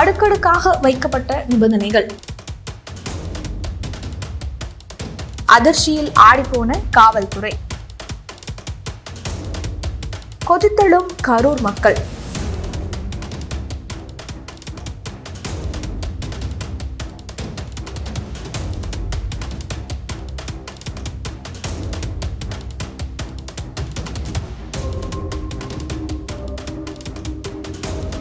அடுக்கடுக்காக வைக்கப்பட்ட நிபந்தனைகள். அதிர்ச்சியில் ஆடிப்போன காவல்துறை. கொதித்தழும் கரூர் மக்கள்.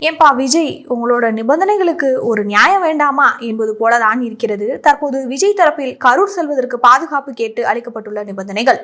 ஏன்பா விஜய் உங்களோட நிபந்தனைகளுக்கு ஒரு நியாயம் வேண்டாமா என்பது போலதான் இருக்கிறது. தற்போது விஜய் தரப்பில் கரூர் செல்வதற்கு பாதுகாப்பு கேட்டு அளிக்கப்பட்டுள்ள நிபந்தனைகள்.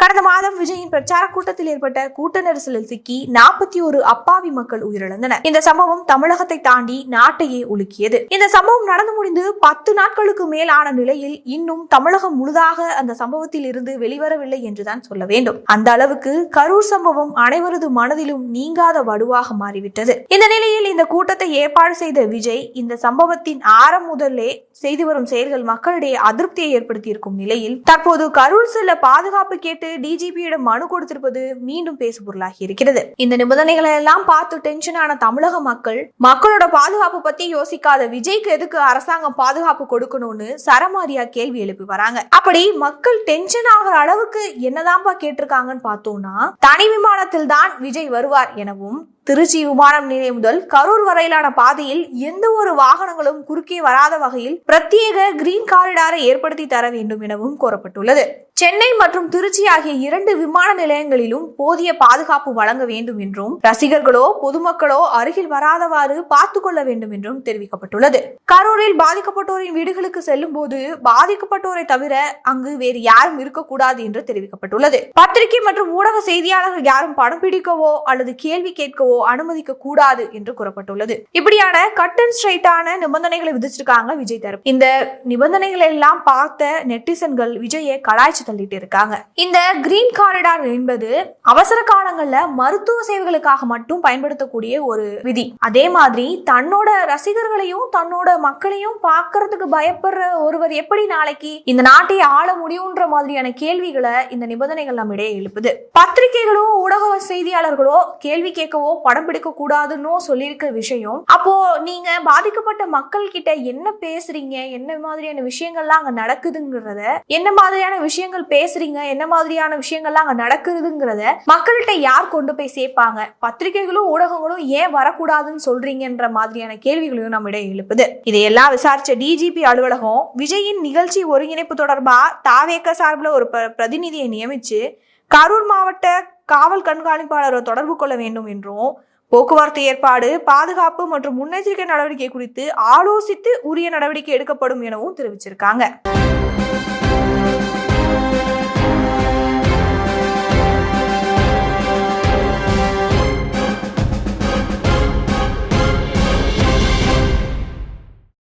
கடந்த மாதம் விஜயின் பிரச்சார கூட்டத்தில் ஏற்பட்ட கூட்ட நெரிசலில் சிக்கி நாற்பத்தி ஒரு அப்பாவி மக்கள் உயிரிழந்தனர். இந்த சம்பவம் தமிழகத்தை தாண்டி நாட்டையே உலுக்கியது. இந்த சம்பவம் நடந்து முடிந்து பத்து நாட்களுக்கு மேல் ஆன நிலையில் இன்னும் தமிழகம் முழுதாக அந்த சம்பவத்தில் இருந்து வெளிவரவில்லை என்றுதான் சொல்ல வேண்டும். அந்த அளவுக்கு கரூர் சம்பவம் அனைவரது மனதிலும் நீங்காத வடுவாக மாறிவிட்டது. இந்த நிலையில் இந்த கூட்டத்தை ஏற்பாடு செய்த விஜய் இந்த சம்பவத்தின் ஆரம் முதலே செய்து வரும் செயல்கள் மக்களிடையே அதிருப்தியை ஏற்படுத்தியிருக்கும் நிலையில் தற்போது கரூர் செல்ல பாதுகாப்பு கேட்டு டிஜிபியிடம் மனு கொடுத்திருப்பது மீண்டும் பேசு பொருளாகி இருக்கிறது. இந்த நிபந்தனைகளை எல்லாம் பார்த்து டென்ஷன் ஆன தமிழக மக்கள் மக்களோட பாதுகாப்பு பத்தி யோசிக்காத விஜய்க்கு எதுக்கு அரசாங்கம் பாதுகாப்பு கொடுக்கணும்னு சரமாரியா கேள்வி எழுப்பி வராங்க. அப்படி மக்கள் டென்ஷன் ஆகிற அளவுக்கு என்னதான்ப்பா கேட்டிருக்காங்கன்னு பார்த்தோம்னா தனி விமானத்தில் தான் விஜய் வருவார் எனவும் திருச்சி விமானம் நிலையம் முதல் கரூர் வரையிலான பாதையில் எந்த ஒரு வாகனங்களும் குறுக்கே வராத வகையில் பிரத்யேக கிரீன் காரிடாரை ஏற்படுத்தி தர வேண்டும் எனவும் கோரப்பட்டுள்ளது. சென்னை மற்றும் திருச்சி ஆகிய இரண்டு விமான நிலையங்களிலும் போதிய பாதுகாப்பு வழங்க வேண்டும் என்றும் ரசிகர்களோ பொதுமக்களோ அருகில் வராதவாறு பார்த்து கொள்ள வேண்டும் என்றும் தெரிவிக்கப்பட்டுள்ளது. கரூரில் பாதிக்கப்பட்டோரின் வீடுகளுக்கு செல்லும் போது பாதிக்கப்பட்டோரை தவிர அங்கு வேறு யாரும் இருக்கக்கூடாது என்று தெரிவிக்கப்பட்டுள்ளது. பத்திரிகை மற்றும் ஊடக செய்தியாளர்கள் யாரும் படம் பிடிக்கவோ அல்லது கேள்வி கேட்கவோ அனுமதிக்க கூடாது என்று கூறப்பட்டுள்ளது. இப்படியான கட் அண்ட் ஸ்ட்ரைட்டான நிபந்தனைகளை விதிச்சிருக்காங்க விஜய் தரப்பு. இந்த நிபந்தனைகளை எல்லாம் பார்த்த நெட்டிசன்கள் விஜயை கலாய்ச்சி தள்ளிட்டு இருக்காங்க. இந்த கிரீன் காரிடார் என்பது அவசர காலங்கள்ல மருத்துவ சேவைகளுக்காக மட்டும் பயன்படுத்தக்கூடிய ஒரு விதி. அதே மாதிரி தன்னோட ரசிகர்களையும் தன்னோட மக்களையும் பார்க்கறதுக்கு பயப்படுற ஒருவர் எப்படி நாளைக்கு இந்த நாட்டை ஆள முடியும்ன்ற மாதிரியான கேள்விகளை இந்த நிபந்தனைகள் நம்மிடையே எழுப்புது. பத்திரிகைகளும் ஊடக செய்தியாளர்களோ கேள்வி கேட்கவோ படம் பிடிக்க கூடாதுன்னு சொல்லியிருக்க விஷயம். அப்போ நீங்க பாதிக்கப்பட்ட மக்கள் கிட்ட என்ன பேசுறீங்க? என்ன மாதிரியான விஷயங்கள்லாம் அங்க நடக்குதுங்கிறத என்ன மாதிரியான விஷயங்கள் பேசுறீங்க? என்ன மாதிரியான விஷயங்கள்லாம் அங்க நடக்குதுங்கிறத மக்கள்கிட்ட யார் கொண்டு போய் சேர்ப்பாங்க? பத்திரிகைகளும் ஊடகங்களும் ஏன் வரக்கூடாதுன்னு சொல்றீங்கன்ற மாதிரியான கேள்விகளையும் நம்மிடையே எழுப்புது. இதையெல்லாம் விசாரிச்ச டிஜிபி அலுவலகம் விஜயின் நிகழ்ச்சி ஒருங்கிணைப்பு தொடர்பா தாவேக்க சார்பில் ஒரு பிரதிநிதியை நியமிச்சு கரூர் மாவட்ட காவல் கண்காணிப்பாளரை தொடர்பு கொள்ள வேண்டும் என்றும் போக்குவரத்து ஏற்பாடு பாதுகாப்பு மற்றும் முன்னெச்சரிக்கை நடவடிக்கை குறித்து ஆலோசித்து உரிய நடவடிக்கை எடுக்கப்படும் எனவும் தெரிவிச்சிருக்காங்க.